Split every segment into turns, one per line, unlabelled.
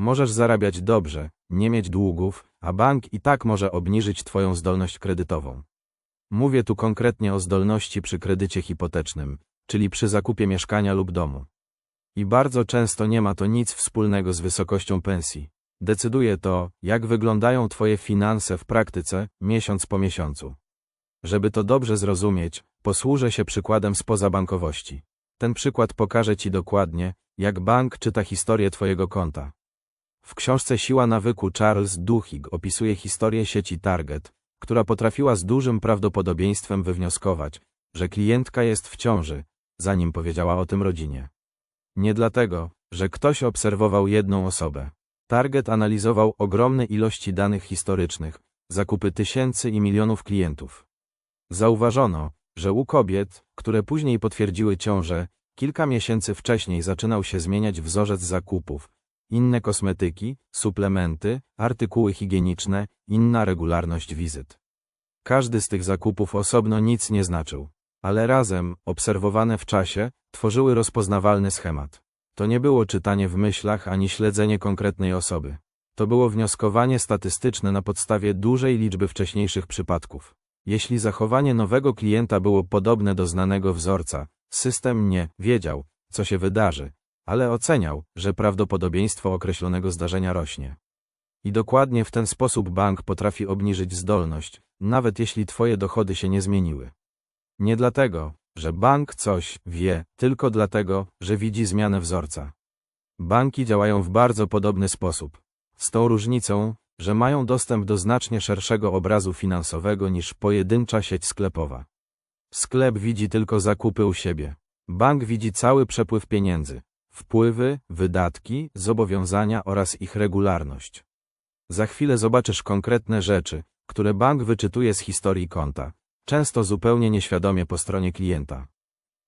Możesz zarabiać dobrze, nie mieć długów, a bank i tak może obniżyć Twoją zdolność kredytową. Mówię tu konkretnie o zdolności przy kredycie hipotecznym, czyli przy zakupie mieszkania lub domu. I bardzo często nie ma to nic wspólnego z wysokością pensji. Decyduje to, jak wyglądają Twoje finanse w praktyce, miesiąc po miesiącu. Żeby to dobrze zrozumieć, posłużę się przykładem spoza bankowości. Ten przykład pokaże Ci dokładnie, jak bank czyta historię Twojego konta. W książce Siła nawyku Charles Duhigg opisuje historię sieci Target, która potrafiła z dużym prawdopodobieństwem wywnioskować, że klientka jest w ciąży, zanim powiedziała o tym rodzinie. Nie dlatego, że ktoś obserwował jedną osobę. Target analizował ogromne ilości danych historycznych, zakupy tysięcy i milionów klientów. Zauważono, że u kobiet, które później potwierdziły ciążę, kilka miesięcy wcześniej zaczynał się zmieniać wzorzec zakupów, inne kosmetyki, suplementy, artykuły higieniczne, inna regularność wizyt. Każdy z tych zakupów osobno nic nie znaczył, ale razem, obserwowane w czasie, tworzyły rozpoznawalny schemat. To nie było czytanie w myślach ani śledzenie konkretnej osoby. To było wnioskowanie statystyczne na podstawie dużej liczby wcześniejszych przypadków. Jeśli zachowanie nowego klienta było podobne do znanego wzorca, system nie wiedział, co się wydarzy, ale oceniał, że prawdopodobieństwo określonego zdarzenia rośnie. I dokładnie w ten sposób bank potrafi obniżyć zdolność, nawet jeśli Twoje dochody się nie zmieniły. Nie dlatego, że bank coś wie, tylko dlatego, że widzi zmianę wzorca. Banki działają w bardzo podobny sposób. Z tą różnicą, że mają dostęp do znacznie szerszego obrazu finansowego niż pojedyncza sieć sklepowa. Sklep widzi tylko zakupy u siebie. Bank widzi cały przepływ pieniędzy, wpływy, wydatki, zobowiązania oraz ich regularność. Za chwilę zobaczysz konkretne rzeczy, które bank wyczytuje z historii konta, często zupełnie nieświadomie po stronie klienta.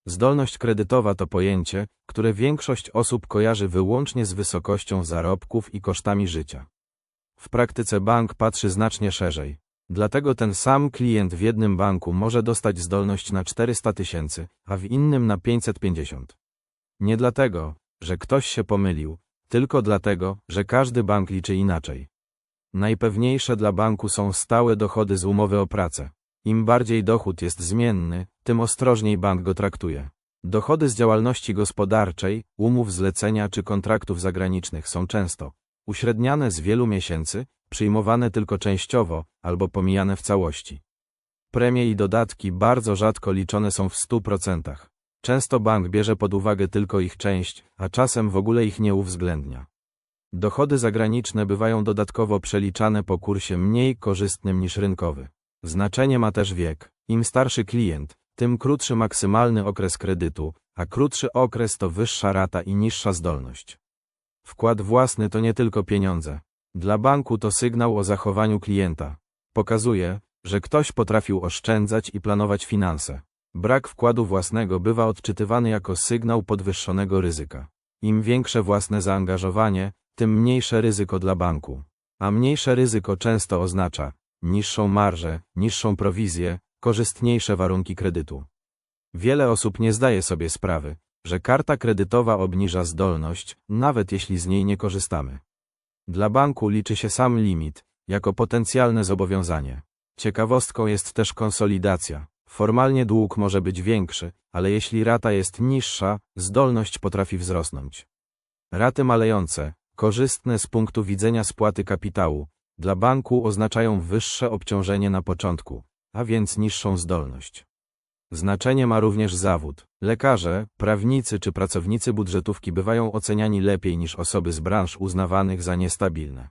Zdolność kredytowa to pojęcie, które większość osób kojarzy wyłącznie z wysokością zarobków i kosztami życia. W praktyce bank patrzy znacznie szerzej. Dlatego ten sam klient w jednym banku może dostać zdolność na 400 tysięcy, a w innym na 550. Nie dlatego, że ktoś się pomylił, tylko dlatego, że każdy bank liczy inaczej. Najpewniejsze dla banku są stałe dochody z umowy o pracę. Im bardziej dochód jest zmienny, tym ostrożniej bank go traktuje. Dochody z działalności gospodarczej, umów zlecenia czy kontraktów zagranicznych są często uśredniane z wielu miesięcy, przyjmowane tylko częściowo albo pomijane w całości. Premie i dodatki bardzo rzadko liczone są w 100%. Często bank bierze pod uwagę tylko ich część, a czasem w ogóle ich nie uwzględnia. Dochody zagraniczne bywają dodatkowo przeliczane po kursie mniej korzystnym niż rynkowy. Znaczenie ma też wiek. Im starszy klient, tym krótszy maksymalny okres kredytu, a krótszy okres to wyższa rata i niższa zdolność. Wkład własny to nie tylko pieniądze. Dla banku to sygnał o zachowaniu klienta. Pokazuje, że ktoś potrafił oszczędzać i planować finanse. Brak wkładu własnego bywa odczytywany jako sygnał podwyższonego ryzyka. Im większe własne zaangażowanie, tym mniejsze ryzyko dla banku. A mniejsze ryzyko często oznacza niższą marżę, niższą prowizję, korzystniejsze warunki kredytu. Wiele osób nie zdaje sobie sprawy, że karta kredytowa obniża zdolność, nawet jeśli z niej nie korzystamy. Dla banku liczy się sam limit, jako potencjalne zobowiązanie. Ciekawostką jest też konsolidacja. Formalnie dług może być większy, ale jeśli rata jest niższa, zdolność potrafi wzrosnąć. Raty malejące, korzystne z punktu widzenia spłaty kapitału, dla banku oznaczają wyższe obciążenie na początku, a więc niższą zdolność. Znaczenie ma również zawód. Lekarze, prawnicy czy pracownicy budżetówki bywają oceniani lepiej niż osoby z branż uznawanych za niestabilne.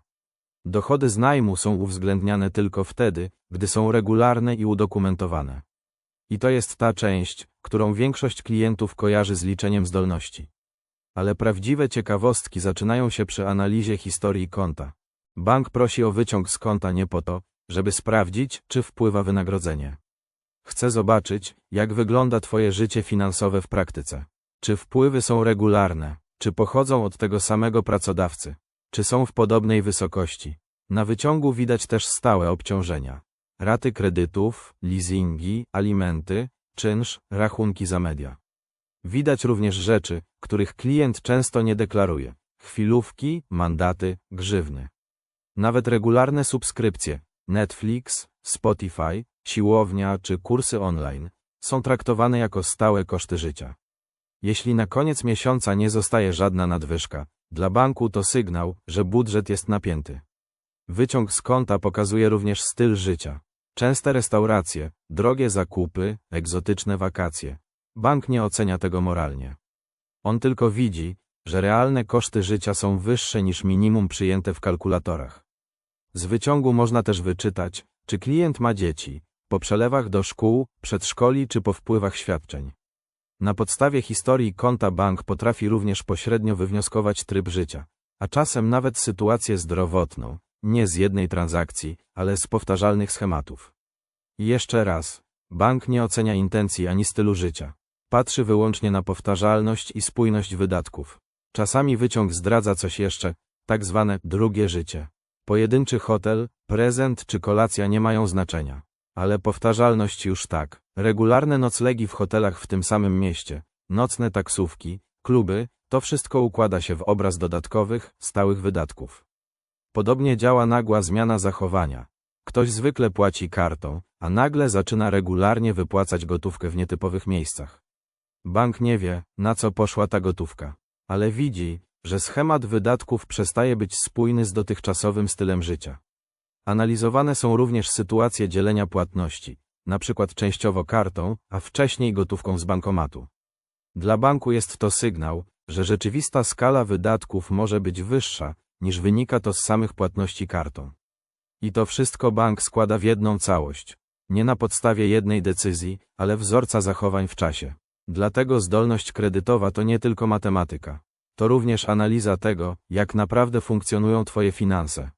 Dochody z najmu są uwzględniane tylko wtedy, gdy są regularne i udokumentowane. I to jest ta część, którą większość klientów kojarzy z liczeniem zdolności. Ale prawdziwe ciekawostki zaczynają się przy analizie historii konta. Bank prosi o wyciąg z konta nie po to, żeby sprawdzić, czy wpływa wynagrodzenie. Chcę zobaczyć, jak wygląda Twoje życie finansowe w praktyce. Czy wpływy są regularne, czy pochodzą od tego samego pracodawcy, czy są w podobnej wysokości. Na wyciągu widać też stałe obciążenia. Raty kredytów, leasingi, alimenty, czynsz, rachunki za media. Widać również rzeczy, których klient często nie deklaruje. chwilówki, mandaty, grzywny. Nawet regularne subskrypcje Netflix, Spotify, siłownia czy kursy online są traktowane jako stałe koszty życia. Jeśli na koniec miesiąca nie zostaje żadna nadwyżka, dla banku to sygnał, że budżet jest napięty. Wyciąg z konta pokazuje również styl życia. Częste restauracje, drogie zakupy, egzotyczne wakacje. Bank nie ocenia tego moralnie. On tylko widzi, że realne koszty życia są wyższe niż minimum przyjęte w kalkulatorach. Z wyciągu można też wyczytać, czy klient ma dzieci, po przelewach do szkół, przedszkoli czy po wpływach świadczeń. Na podstawie historii konta bank potrafi również pośrednio wywnioskować tryb życia, a czasem nawet sytuację zdrowotną, nie z jednej transakcji, ale z powtarzalnych schematów. I jeszcze raz, bank nie ocenia intencji ani stylu życia. Patrzy wyłącznie na powtarzalność i spójność wydatków. Czasami wyciąg zdradza coś jeszcze, tak zwane drugie życie. Pojedynczy hotel, prezent czy kolacja nie mają znaczenia. Ale powtarzalność już tak. Regularne noclegi w hotelach w tym samym mieście, nocne taksówki, kluby, to wszystko układa się w obraz dodatkowych, stałych wydatków. Podobnie działa nagła zmiana zachowania. Ktoś zwykle płaci kartą, a nagle zaczyna regularnie wypłacać gotówkę w nietypowych miejscach. Bank nie wie, na co poszła ta gotówka, ale widzi, że schemat wydatków przestaje być spójny z dotychczasowym stylem życia. Analizowane są również sytuacje dzielenia płatności, przykład częściowo kartą, a wcześniej gotówką z bankomatu. Dla banku jest to sygnał, że rzeczywista skala wydatków może być wyższa, niż wynika to z samych płatności kartą. I to wszystko bank składa w jedną całość, nie na podstawie jednej decyzji, ale wzorca zachowań w czasie. Dlatego zdolność kredytowa to nie tylko matematyka. To również analiza tego, jak naprawdę funkcjonują Twoje finanse.